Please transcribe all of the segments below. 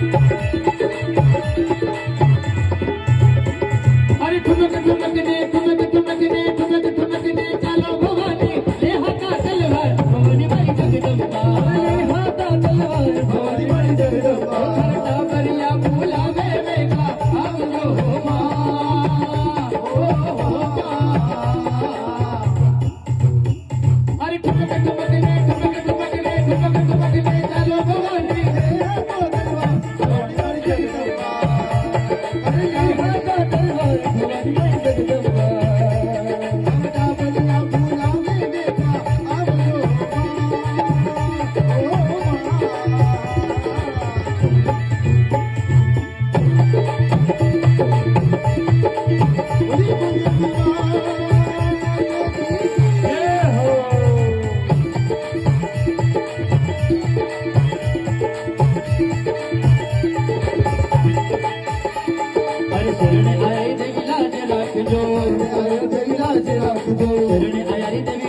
Thank you. Thank you. चरण आया रे विलाज राखजो चरण आया रे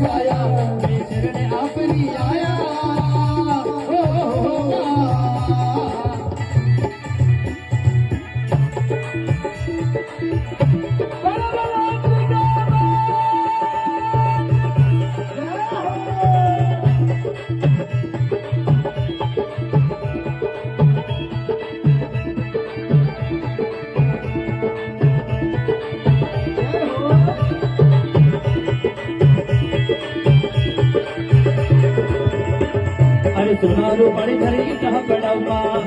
माया मेरे शरण आपनी या અરે સોનારું પાણી ધરી ટાહ પડાવમાં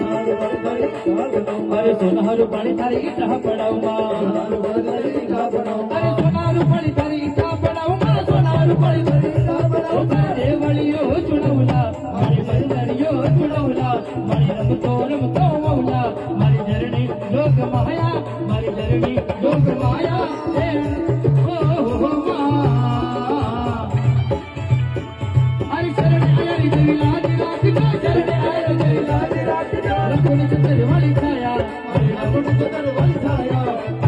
અરે સોનારું પાણી ધરી ટાહ પડાવમાં અરે સોનારું પાણી ધરી ટાહ પડાવમાં સોનારું પાણી ધરી ટાહ પડાવમાં દેવળીઓ ચુડવલા મારી મંદરીઓ ચુડવલા મારી રમતો રમતો મૌલા મારી ધરણી યોગ માયા મારી ધરણી યોગ માયા Thank you. ਕੁੱਟ ਕੁੱਟ ਵਾਲੀ ਛਾਇਆ ਮੇਰਾ ਕੁੱਟ ਕੁੱਟ ਵਾਲੀ ਛਾਇਆ।